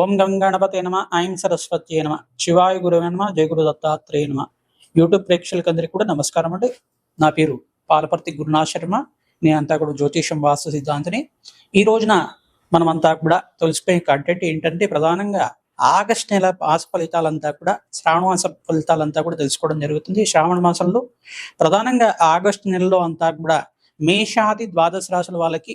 ఓం గంగణపతే నమ ఐం సరస్వతి నమ శివాయ గురువే నమ జయగురు దత్తాత్రేయ నమ. యూట్యూబ్ ప్రేక్షకులందరికీ కూడా నమస్కారం అండి. నా పేరు పాలపర్తి గురునాథ్ శర్మ. నేనంతా కూడా జ్యోతిషం వాస్తు సిద్ధాంతిని. ఈ రోజున మనమంతా కూడా తెలిసిపోయే కంటెంట్ ఏంటంటే ప్రధానంగా ఆగస్ట్ నెల మాస ఫలితాలంతా కూడా శ్రావణ మాస ఫలితాలంతా కూడా తెలుసుకోవడం జరుగుతుంది. శ్రావణ మాసంలో ప్రధానంగా ఆగస్ట్ నెలలో అంతా కూడా మేషాది ద్వాదశ రాశుల వాళ్ళకి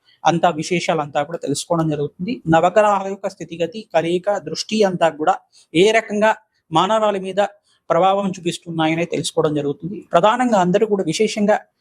అంతా విశేషాలంతా కూడా తెలుసుకోవడం జరుగుతుంది. నవగ్రహాల యొక్క స్థితిగతి కలయిక దృష్టి అంతా కూడా ఏ రకంగా మానవాళి మీద ప్రభావం చూపిస్తున్నాయనే తెలుసుకోవడం జరుగుతుంది. ప్రధానంగా అందరూ కూడా విశేషంగా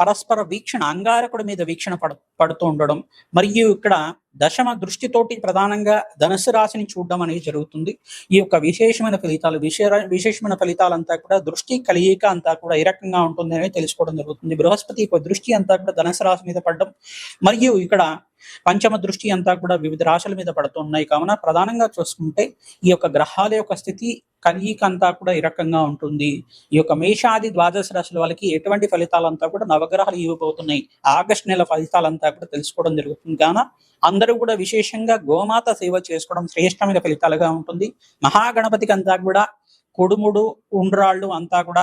పరస్పర వీక్షణ అంగారకుడి మీద వీక్షణ పడ పడుతూ ఉండడం మరియు ఇక్కడ దశమ దృష్టితోటి ప్రధానంగా ధనుసు రాశిని చూడడం అనేది జరుగుతుంది. ఈ యొక్క విశేషమైన ఫలితాలు విశేష విశేషమైన ఫలితాలంతా కూడా దృష్టి కలియిక అంతా కూడా ఏ రకంగా ఉంటుంది అనేది తెలుసుకోవడం జరుగుతుంది. బృహస్పతి యొక్క దృష్టి అంతా కూడా ధనుసు రాశి మీద పడడం మరియు ఇక్కడ పంచమ దృష్టి అంతా కూడా వివిధ రాశుల మీద పడుతున్నాయి కావున ప్రధానంగా చూసుకుంటే ఈ యొక్క గ్రహాల యొక్క స్థితి కలియిక అంతా కూడా ఈ రకంగా ఉంటుంది. ఈ యొక్క మేషాది ద్వాదశ రాశుల వాళ్ళకి ఎటువంటి ఫలితాలంతా కూడా నవగ్రహాలు ఇవ్వబోతున్నాయి. ఆగస్ట్ నెల ఫలితాలంతా కూడా తెలుసుకోవడం జరుగుతుంది. కావున అందరూ కూడా విశేషంగా గోమాత సేవ చేసుకోవడం శ్రేష్టమైన ఫలితాలుగా ఉంటుంది. మహాగణపతికి అంతా కూడా కొడుముడు ఉండ్రాళ్ళు అంతా కూడా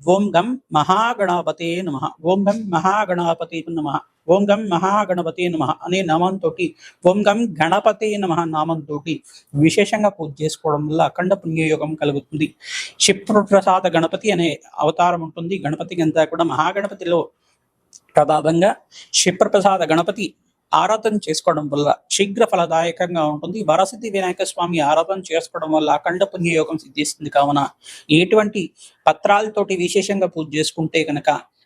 ఓం గం మహాగణపతే నమ. ఓం గం నమ. ఓం గం మహాగణపతే నమ అనే నామంతో ఓం గం గణపతే నమ నామంతో విశేషంగా పూజ చేసుకోవడం వల్ల అఖండ పుణ్యయోగం కలుగుతుంది. క్షిప్రప్రసాద గణపతి అనే అవతారం ఉంటుంది. గణపతికి అంతా కూడా మహాగణపతిలో ప్రధానంగా క్షిప్రప్రసాద గణపతి ఆరాధన చేసుకోవడం వల్ల శీఘ్ర ఫలదాయకంగా ఉంటుంది. వరసిద్ధి వినాయక స్వామి ఆరాధన చేసుకోవడం వల్ల అఖండ పుణ్యయోగం సిద్ధిస్తుంది. కావున ఎటువంటి పత్రాలతోటి విశేషంగా పూజ చేసుకుంటే కనుక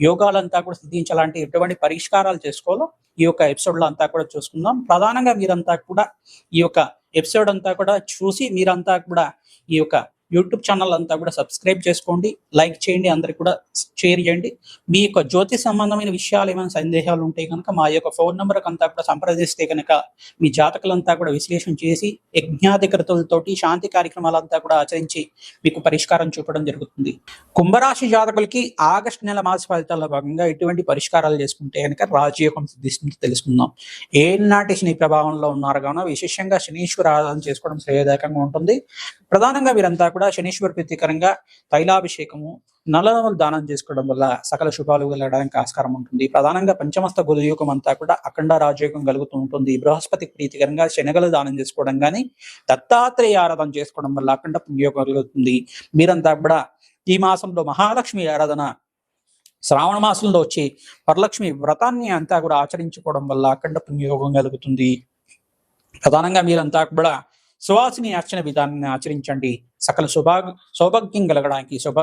యోగాలంతా కూడా సిద్ధించాలంటే ఎటువంటి పరిష్కారాలు చేసుకోవాలో ఈ యొక్క ఎపిసోడ్లో అంతా కూడా చూసుకుందాం. ప్రధానంగా మీరంతా కూడా ఈ యొక్క ఎపిసోడ్ అంతా కూడా చూసి మీరంతా కూడా ఈ యొక్క యూట్యూబ్ ఛానల్ అంతా కూడా సబ్స్క్రైబ్ చేసుకోండి లైక్ చేయండి అందరికి కూడా షేర్ చేయండి. మీ యొక్క జ్యోతి సంబంధమైన విషయాలు ఏమైనా సందేహాలు ఉంటే కనుక మా యొక్క ఫోన్ నెంబర్ అంతా కూడా సంప్రదిస్తే కనుక మీ జాతకులంతా కూడా విశ్లేషణ చేసి యజ్ఞాధికృతులతోటి శాంతి కార్యక్రమాలంతా కూడా ఆచరించి మీకు పరిష్కారం చూపడం జరుగుతుంది. కుంభరాశి జాతకులకి ఆగస్టు నెల మాస ఫలితాల్లో భాగంగా ఎటువంటి పరిష్కారాలు చేసుకుంటే కనుక రాజయోగం సిద్ధిస్తుంది తెలుసుకుందాం. ఏనాటి శని ప్రభావంలో ఉన్నారు కావున విశేషంగా శనీశ్వర ఆరాధన చేసుకోవడం శ్రేయదాయకంగా ఉంటుంది. ప్రధానంగా వీరంతా కూడా శనీశ్వర ప్రీతికరంగా తైలాభిషేకము నలనలు దానం చేసుకోవడం వల్ల సకల శుభాలు కలగడానికి ఆస్కారం ఉంటుంది. ప్రధానంగా పంచమస్త గురుయోగం అంతా కూడా అఖండ రాజయోగం కలుగుతూ ఉంటుంది. బృహస్పతి ప్రీతికరంగా శనగలు దానం చేసుకోవడం కానీ దత్తాత్రేయ ఆరాధన చేసుకోవడం వల్ల అఖండ పుణ్యయోగం కలుగుతుంది. మీరంతా కూడా ఈ మాసంలో మహాలక్ష్మి ఆరాధన శ్రావణ మాసంలో వచ్చి వరలక్ష్మి వ్రతాన్ని అంతా కూడా ఆచరించుకోవడం వల్ల అఖండ పుణ్యయోగం కలుగుతుంది. ప్రధానంగా మీరంతా కూడా సువాసిని అర్చన విధానాన్ని ఆచరించండి. సకల శుభా సౌభాగ్యం కలగడానికి శుభ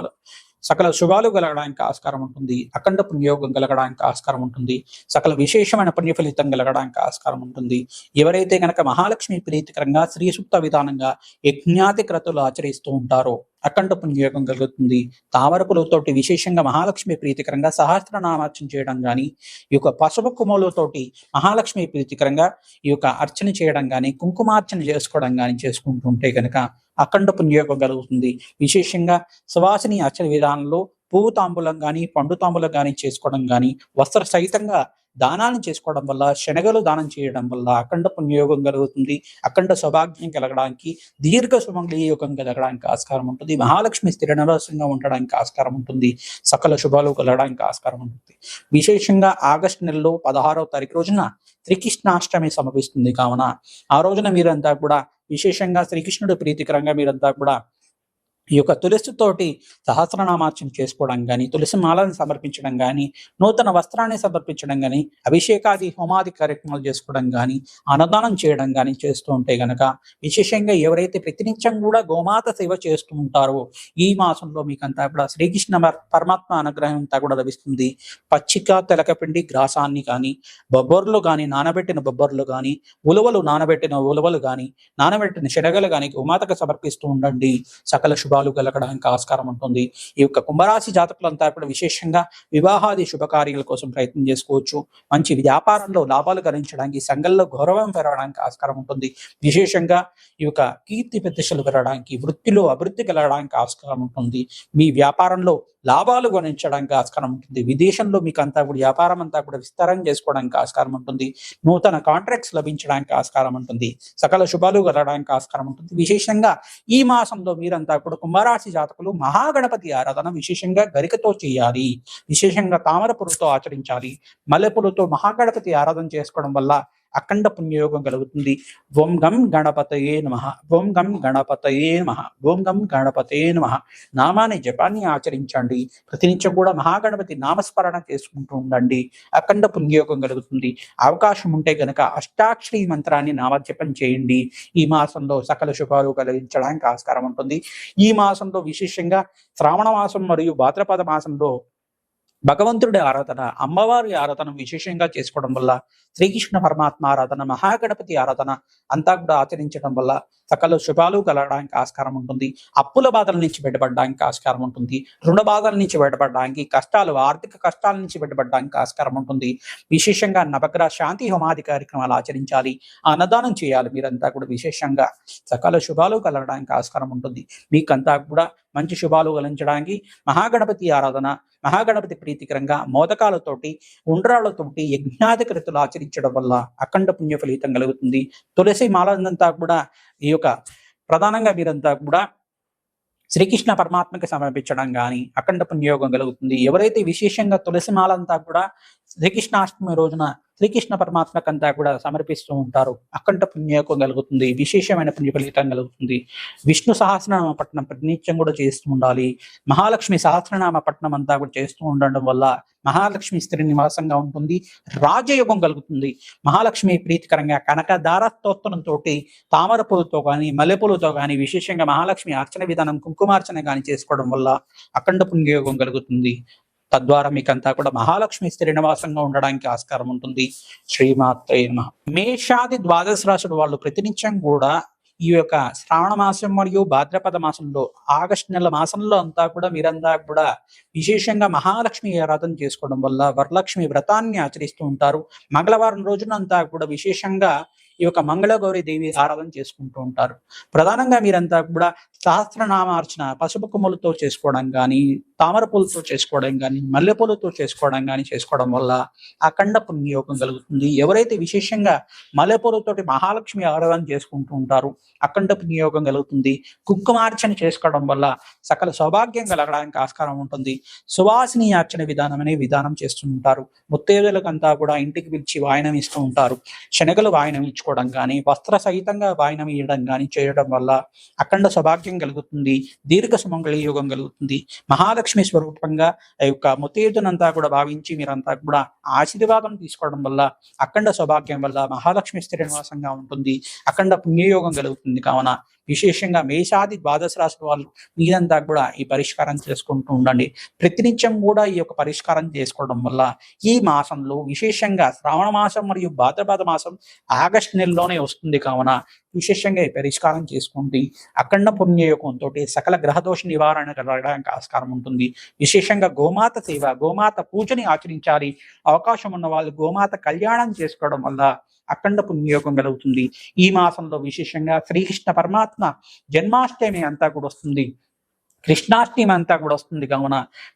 సకల శుభాలు కలగడానికి ఆస్కారం ఉంటుంది. అఖండ పుణ్యోగం కలగడానికి ఆస్కారం ఉంటుంది. సకల విశేషమైన పుణ్య ఫలితం కలగడానికి ఆస్కారం ఉంటుంది. ఎవరైతే గనక మహాలక్ష్మి ప్రీతికరంగా శ్రీ సూక్త విధానంగా యజ్ఞాతి క్రతులు ఆచరిస్తూ ఉంటారో అఖండ పుణ్యయోగం కలుగుతుంది. తామరపులతోటి విశేషంగా మహాలక్ష్మి ప్రీతికరంగా సహస్రనామార్చన చేయడం కానీ ఈ యొక్క పసుపు కుమలతోటి మహాలక్ష్మి ప్రీతికరంగా ఈ యొక్క అర్చన చేయడం కానీ కుంకుమార్చన చేసుకోవడం కానీ చేసుకుంటుంటే కనుక అఖండ పుణ్యయోగం కలుగుతుంది. విశేషంగా సువాసిని అర్చన విధానంలో పువ్వు తాంబూలం కానీ పండు తాంబూలం కానీ చేసుకోవడం కానీ వస్త్ర సహితంగా దానాన్ని చేసుకోవడం వల్ల శనగలు దానం చేయడం వల్ల అఖండ పుణ్యయోగం కలుగుతుంది. అఖండ సౌభాగ్యం కలగడానికి దీర్ఘ సుమంగళి యోగం కలగడానికి ఆస్కారం ఉంటుంది. మహాలక్ష్మి స్థిర నివాసంగా ఉండడానికి ఆస్కారం ఉంటుంది. సకల శుభాలు కలగడానికి ఆస్కారం ఉంటుంది. విశేషంగా ఆగస్టు నెలలో పదహారవ తారీఖు రోజున శ్రీకృష్ణాష్టమి సమపిస్తుంది కావున. ఆ రోజున మీరంతా కూడా విశేషంగా శ్రీకృష్ణుడు ప్రీతికరంగా మీరంతా కూడా ఈ యొక్క తులసితోటి సహస్రనామార్చన చేసుకోవడం కానీ తులసి మాలను సమర్పించడం కానీ నూతన వస్త్రాన్ని సమర్పించడం కానీ అభిషేకాది హోమాది కార్యక్రమాలు చేసుకోవడం కానీ అన్నదానం చేయడం కానీ చేస్తూ ఉంటే గనక విశేషంగా ఎవరైతే ప్రతినిత్యం కూడా గోమాత సేవ చేస్తూ ఉంటారో ఈ మాసంలో మీకంతా కూడా శ్రీకృష్ణ పరమాత్మ అనుగ్రహం అంతా కూడా లభిస్తుంది. పచ్చిక తెలకపిండి గ్రాసాన్ని కానీ బొబ్బర్లు కానీ నానబెట్టిన బొబ్బర్లు కానీ ఉలవలు నానబెట్టిన ఉలవలు కానీ నానబెట్టిన శనగలు కానీ గోమాతకు సమర్పిస్తూ ఉండండి. సకల శుభాలు కలగడానికి ఆస్కారం ఉంటుంది. ఈ యొక్క కుంభరాశి జాతకులంతా కూడా విశేషంగా వివాహాది శుభకార్యాల కోసం ప్రయత్నం చేసుకోవచ్చు. మంచి వ్యాపారంలో లాభాలు గణించడానికి సంఘంలో గౌరవం పెరగడానికి ఆస్కారం ఉంటుంది. విశేషంగా ఈ యొక్క కీర్తి ప్రతిష్టలు పెరగడానికి వృత్తిలో అభివృద్ధి కలగడానికి ఆస్కారం ఉంటుంది. మీ వ్యాపారంలో లాభాలు గణించడానికి ఆస్కారం ఉంటుంది. విదేశంలో మీకు అంతా కూడా వ్యాపారం అంతా కూడా విస్తారం చేసుకోవడానికి ఆస్కారం ఉంటుంది. నూతన కాంట్రాక్ట్స్ లభించడానికి ఆస్కారం ఉంటుంది. సకల శుభాలు కలగడానికి ఆస్కారం ఉంటుంది. విశేషంగా ఈ మాసంలో మీరంతా కూడా కుంభరాశి జాతకులు మహాగణపతి ఆరాధన విశేషంగా గరికతో చేయాలి. విశేషంగా తామర తామరపురతో ఆచరించాలి. మల్లెపూలతో మహాగణపతి ఆరాధన చేసుకోవడం వల్ల అఖండ పుణ్యయోగం కలుగుతుంది. ఓం గం గణపతయే నమ. ఓం గం గణపతయే నమ. ఓం గం గణపతయే నమ. నామాన్ని జపాన్ని ఆచరించండి. ప్రతినిత్యం కూడా మహాగణపతి నామస్మరణ చేసుకుంటూ ఉండండి. అఖండ పుణ్యయోగం కలుగుతుంది. అవకాశం ఉంటే గనక అష్టాక్షరి మంత్రాన్ని నామజపం చేయండి. ఈ మాసంలో సకల శుభాలు కలిగించడానికి ఆస్కారం ఉంటుంది. ఈ మాసంలో విశేషంగా శ్రావణ మాసం మరియు భాద్రపద మాసంలో భగవంతుడి ఆరాధన అమ్మవారి ఆరాధన విశేషంగా చేసుకోవడం వల్ల శ్రీకృష్ణ పరమాత్మ ఆరాధన మహాగణపతి ఆరాధన అంతా కూడా ఆచరించడం వల్ల సకల శుభాలు కలగడానికి ఆస్కారం ఉంటుంది. అప్పుల బాధల నుంచి బయటపడడానికి ఆస్కారం ఉంటుంది. రుణ బాధల నుంచి బయటపడడానికి కష్టాలు ఆర్థిక కష్టాల నుంచి బయటపడడానికి ఆస్కారం ఉంటుంది. విశేషంగా నవగ్రహ శాంతి హోమాది కార్యక్రమాలు ఆచరించాలి. అన్నదానం చేయాలి. మీరంతా కూడా విశేషంగా సకల శుభాలు కలగడానికి ఆస్కారం ఉంటుంది. మీకంతా కూడా మంచి శుభాలు కలిగించడానికి మహాగణపతి ఆరాధన మహాగణపతి ప్రీతికరంగా మోదకాలతోటి ఉండ్రాళ్ళతోటి యజ్ఞాధికృతులు ఆచరించడం వల్ల అఖండ పుణ్య ఫలితం కలుగుతుంది. తులసి మాలంతా కూడా ఈ యొక్క ప్రధానంగా మీరంతా కూడా శ్రీకృష్ణ పరమాత్మకి సమర్పించడం కానీ అఖండ పుణ్యయోగం కలుగుతుంది. ఎవరైతే విశేషంగా తులసి మాలంతా కూడా శ్రీకృష్ణాష్టమి రోజున శ్రీకృష్ణ పరమాత్మకంతా కూడా సమర్పిస్తూ ఉంటారు. అఖండ పుణ్యయోగం కలుగుతుంది. విశేషమైన పుణ్య ఫలితం కలుగుతుంది. విష్ణు సహస్రనామ పట్టణం ప్రతినిత్యం కూడా చేస్తూ ఉండాలి. మహాలక్ష్మి సహస్రనామ పట్టణం అంతా కూడా చేస్తూ ఉండడం వల్ల మహాలక్ష్మి స్త్రీ నివాసంగా ఉంటుంది. రాజయోగం కలుగుతుంది. మహాలక్ష్మి ప్రీతికరంగా కనకదార స్తోత్రంతో తామర పూలతో కానీ మల్లెపూలతో కానీ విశేషంగా మహాలక్ష్మి అర్చన విధానం కుంకుమార్చన కానీ చేసుకోవడం వల్ల అఖండ పుణ్యయోగం కలుగుతుంది. తద్వారా మీకంతా కూడా మహాలక్ష్మి శ్రీనివాసంగా ఉండడానికి ఆస్కారం ఉంటుంది. శ్రీమాత్రే నమః. మేషాది ద్వాదశ రాశుల వాళ్ళు ప్రతినిత్యం కూడా ఈ యొక్క శ్రావణ మాసం మరియు భాద్రపద మాసంలో ఆగస్టు నెల మాసంలో అంతా కూడా మీరంతా కూడా విశేషంగా మహాలక్ష్మి ఆరాధన చేసుకోవడం వల్ల వరలక్ష్మి వ్రతాన్ని ఆచరిస్తూ ఉంటారు. మంగళవారం రోజున అంతా కూడా విశేషంగా ఈ యొక్క మంగళగౌరి దేవి ఆరాధన చేసుకుంటూ ఉంటారు. ప్రధానంగా మీరంతా కూడా సహస్రనామార్చన పసుపు కొమ్మలతో చేసుకోవడం కానీ తామర పూలతో చేసుకోవడం కానీ మల్లెపూలతో చేసుకోవడం కానీ చేసుకోవడం వల్ల అఖండ పుణ్యయోగం కలుగుతుంది. ఎవరైతే విశేషంగా మల్లెపూలతోటి మహాలక్ష్మి ఆరాధన చేసుకుంటూ ఉంటారు అఖండ పుణ్యయోగం కలుగుతుంది. కుంకుమార్చన చేసుకోవడం వల్ల సకల సౌభాగ్యం కలగడానికి ఆస్కారం ఉంటుంది. సువాసిని అర్చన విధానం అనే విధానం చేస్తుంటారు ముత్తేజులకంతా కూడా ఇంటికి పిలిచి వాయనం ఇస్తూ ఉంటారు. శనగలు వాయనం ఇచ్చుకోవడం కానీ వస్త్ర సహితంగా వాయనం ఇవ్వడం కానీ చేయడం వల్ల అఖండ సౌభాగ్యం కలుగుతుంది దీర్ఘ సుమంగళ యోగం కలుగుతుంది. మహాలక్ష్మి స్వరూపంగా ఆ యొక్క ముత్తేదునంతా కూడా భావించి మీరంతా కూడా ఆశీర్వాదం తీసుకోవడం వల్ల అఖండ సౌభాగ్యం వల్ల మహాలక్ష్మి స్థిరనివాసంగా ఉంటుంది. అఖండ పుణ్యయోగం కలుగుతుంది కావున. విశేషంగా మేషాది ద్వాదశ రాశి వాళ్ళు మీరంతా కూడా ఈ పరిష్కారం చేసుకుంటూ ఉండండి. ప్రతినిత్యం కూడా ఈ యొక్క పరిష్కారం చేసుకోవడం వల్ల ఈ మాసంలో విశేషంగా శ్రావణ మాసం మరియు భాద్రపద మాసం ఆగస్టు నెలలోనే వస్తుంది కావున విశేషంగా ఈ పరిష్కారం చేసుకుంటే అఖండ పుణ్యయోగంతో సకల గ్రహదోష నివారణ కలగడానికి ఆస్కారం ఉంటుంది. విశేషంగా గోమాత సేవ గోమాత పూజని ఆచరించాలి. అవకాశం ఉన్న వాళ్ళు గోమాత కళ్యాణం చేసుకోవడం వల్ల అఖండ పుణ్యయోగం కలుగుతుంది. ఈ మాసంలో విశేషంగా శ్రీకృష్ణ పరమాత్మ జన్మాష్టమి అంతా కూడా వస్తుంది. కృష్ణాష్టమి అంతా కూడా వస్తుంది. కావున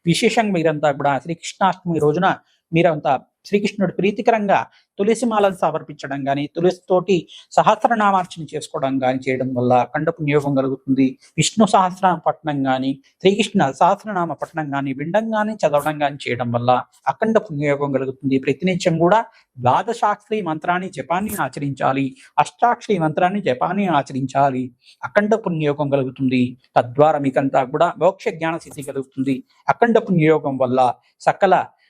విశేషంగా మీరంతా కూడా శ్రీకృష్ణాష్టమి రోజున మీరంతా శ్రీకృష్ణుడు ప్రీతికరంగా తులసి మాలను సమర్పించడం కానీ తులసితోటి సహస్రనామార్చన చేసుకోవడం కానీ చేయడం వల్ల అఖండ పుణ్యోగం కలుగుతుంది. విష్ణు సహస్ర పట్టణం కానీ శ్రీకృష్ణ సహస్రనామ పట్టణం కానీ వినడం కానీ చదవడం కానీ చేయడం వల్ల అఖండ పుణ్యయోగం కలుగుతుంది. ప్రతినిత్యం కూడా ద్వాదశాక్షరి మంత్రాన్ని జపాన్ని ఆచరించాలి. అష్టాక్షరి మంత్రాన్ని జపాన్ని ఆచరించాలి. అఖండ పుణ్యయోగం కలుగుతుంది. తద్వారా మీకంతా కూడా మోక్ష జ్ఞాన స్థితి కలుగుతుంది. అఖండ పుణ్యయోగం వల్ల సకల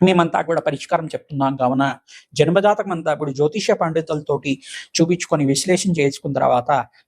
మేమంతా కూడా పరిష్కారం చెప్తున్నాం. కావున జన్మజాతకం అంతా కూడా జ్యోతిష పండితులతోటి చూపించుకొని విశ్లేషణ చేసుకున్న తర్వాత